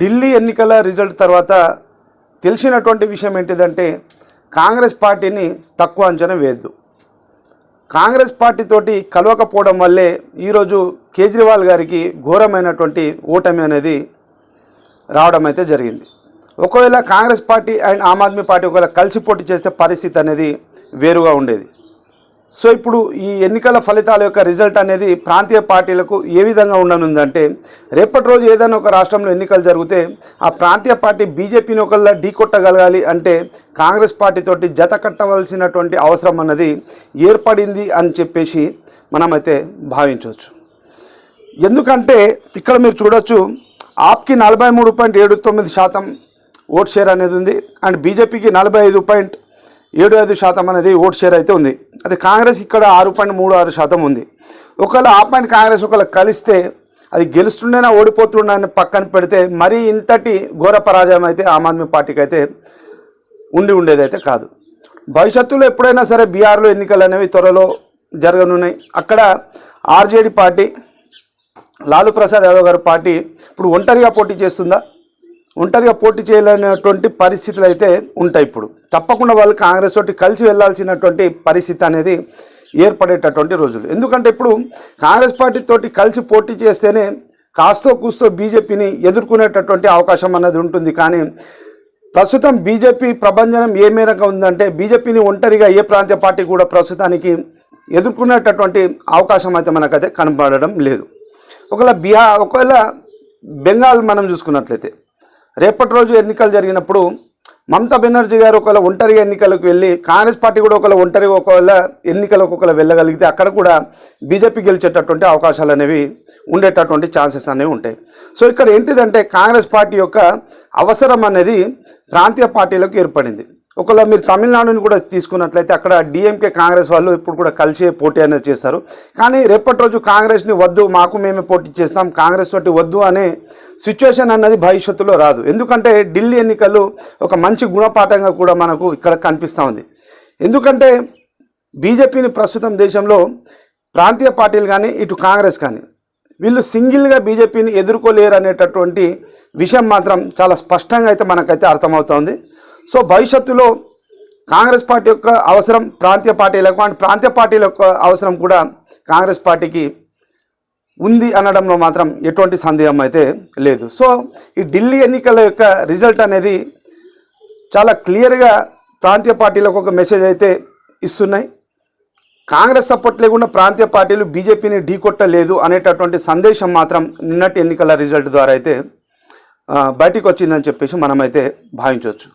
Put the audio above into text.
ఢిల్లీ ఎన్నికల రిజల్ట్ తర్వాత తెలిసినటువంటి విషయం ఏంటిదంటే కాంగ్రెస్ పార్టీని తక్కువ అంచనా వేయద్దు. కాంగ్రెస్ పార్టీతోటి కలవకపోవడం వల్లే ఈరోజు కేజ్రీవాల్ గారికి ఘోరమైనటువంటి ఓటమి అనేది రావడం అయితే జరిగింది. ఒకవేళ Congress party and Aam Aadmi party ఒకవేళ కలిసి పోటీ చేస్తే పరిస్థితి అనేది వేరుగా ఉండేది. సో ఇప్పుడు ఈ ఎన్నికల ఫలితాల యొక్క రిజల్ట్ అనేది ప్రాంతీయ పార్టీలకు ఏ విధంగా ఉండనుందంటే రేపటి రోజు ఏదైనా ఒక రాష్ట్రంలో ఎన్నికలు జరిగితే ఆ ప్రాంతీయ పార్టీ బీజేపీని ఒకళ్ళ ఢీకొట్టగలగాలి అంటే కాంగ్రెస్ పార్టీతోటి జత కట్టవలసినటువంటి అవసరం అన్నది ఏర్పడింది అని చెప్పేసి మనమైతే భావించవచ్చు. ఎందుకంటే ఇక్కడ మీరు చూడొచ్చు ఆప్కి నలభై మూడు పాయింట్ ఏడు తొమ్మిది శాతం ఓట్ షేర్ అనేది ఉంది. అండ్ బీజేపీకి నలభై ఐదు పాయింట్ ఏడు ఐదు శాతం అనేది ఓట్ షేర్ అయితే ఉంది. అది కాంగ్రెస్ ఇక్కడ ఆరు పాయింట్ మూడు ఆరు శాతం ఉంది. ఒకవేళ ఆ పాయింట్ కాంగ్రెస్ ఒకవేళ కలిస్తే అది గెలుస్తుండేనా ఓడిపోతుండే పక్కన పెడితే మరీ ఇంతటి ఘోర పరాజయం అయితే ఆమ్ ఆద్మీ పార్టీకి అయితే ఉండి ఉండేది అయితే కాదు. భవిష్యత్తులో ఎప్పుడైనా సరే బీహార్లో ఎన్నికలు అనేవి త్వరలో జరగనున్నాయి. అక్కడ ఆర్జేడీ పార్టీ లాలూ ప్రసాద్ యాదవ్ గారి పార్టీ ఇప్పుడు ఒంటరిగా పోటీ చేస్తుందా? ఒంటరిగా పోటీ చేయలేనటువంటి పరిస్థితులు అయితే ఉంటాయి ఇప్పుడు. తప్పకుండా వాళ్ళు కాంగ్రెస్ తోటి కలిసి వెళ్ళాల్సినటువంటి పరిస్థితి అనేది ఏర్పడేటటువంటి రోజులు. ఎందుకంటే ఇప్పుడు కాంగ్రెస్ పార్టీ తోటి కలిసి పోటీ చేస్తేనే కాస్తో కూస్తో బీజేపీని ఎదుర్కొనేటటువంటి అవకాశం అన్నది ఉంటుంది. కానీ ప్రస్తుతం బీజేపీ ప్రభంజనం ఏ మేరకు ఉందంటే బీజేపీని ఒంటరిగా ఏ ప్రాంతీయ పార్టీ కూడా ప్రస్తుతానికి ఎదుర్కొనేటటువంటి అవకాశం అయితే మనకైతే కనపడడం లేదు. ఒకవేళ బీహార్ ఒకవేళ బెంగాల్ మనం చూసుకున్నట్లయితే రేపటి రోజు ఎన్నికలు జరిగినప్పుడు మమతా బెనర్జీ గారు ఒకవేళ ఒంటరిగా ఎన్నికలకు వెళ్ళి కాంగ్రెస్ పార్టీ కూడా ఒకవేళ ఒంటరిగా ఒకవేళ ఎన్నికలకు ఒకవేళ వెళ్ళగలిగితే అక్కడ కూడా బీజేపీ గెలిచేటటువంటి అవకాశాలు అనేవి ఉండేటటువంటి ఛాన్సెస్ అనేవి ఉంటాయి. సో ఇక్కడ ఏంటిదంటే కాంగ్రెస్ పార్టీ యొక్క అవసరం అనేది ప్రాంతీయ పార్టీలకు ఏర్పడింది. ఒకవేళ మీరు తమిళనాడుని కూడా తీసుకున్నట్లయితే అక్కడ డిఎంకే కాంగ్రెస్ వాళ్ళు ఇప్పుడు కూడా కలిసి పోటీ అనేది చేస్తారు. కానీ రేపటి రోజు కాంగ్రెస్ని వద్దు మాకు మేమే పోటీ చేస్తాం కాంగ్రెస్ తోటి వద్దు అనే సిచ్యువేషన్ అన్నది భవిష్యత్తులో రాదు. ఎందుకంటే ఢిల్లీ ఎన్నికలు ఒక మంచి గుణపాఠంగా కూడా మనకు ఇక్కడ కనిపిస్తూ ఉంది. ఎందుకంటే బీజేపీని ప్రస్తుతం దేశంలో ప్రాంతీయ పార్టీలు కానీ ఇటు కాంగ్రెస్ కానీ వీళ్ళు సింగిల్గా బీజేపీని ఎదుర్కోలేరు అనేటటువంటి విషయం మాత్రం చాలా స్పష్టంగా అయితే మనకైతే అర్థమవుతోంది సో భవిష్యత్తులో కాంగ్రెస్ పార్టీ యొక్క అవసరం ప్రాంతీయ పార్టీలకు అండ్ ప్రాంతీయ పార్టీల యొక్క అవసరం కూడా కాంగ్రెస్ పార్టీకి ఉంది అనడంలో మాత్రం ఎటువంటి సందేహం అయితే లేదు. సో ఈ ఢిల్లీ ఎన్నికల యొక్క రిజల్ట్ అనేది చాలా క్లియర్గా ప్రాంతీయ పార్టీలకు ఒక మెసేజ్ అయితే ఇస్తున్నాయి. కాంగ్రెస్ సపోర్ట్ లేకుండా ప్రాంతీయ పార్టీలు బీజేపీని ఢీకొట్టలేదు అనేటటువంటి సందేశం మాత్రం నిన్నటి ఎన్నికల రిజల్ట్ ద్వారా అయితే బయటికి వచ్చిందని చెప్పేసి మనమైతే భావించవచ్చు.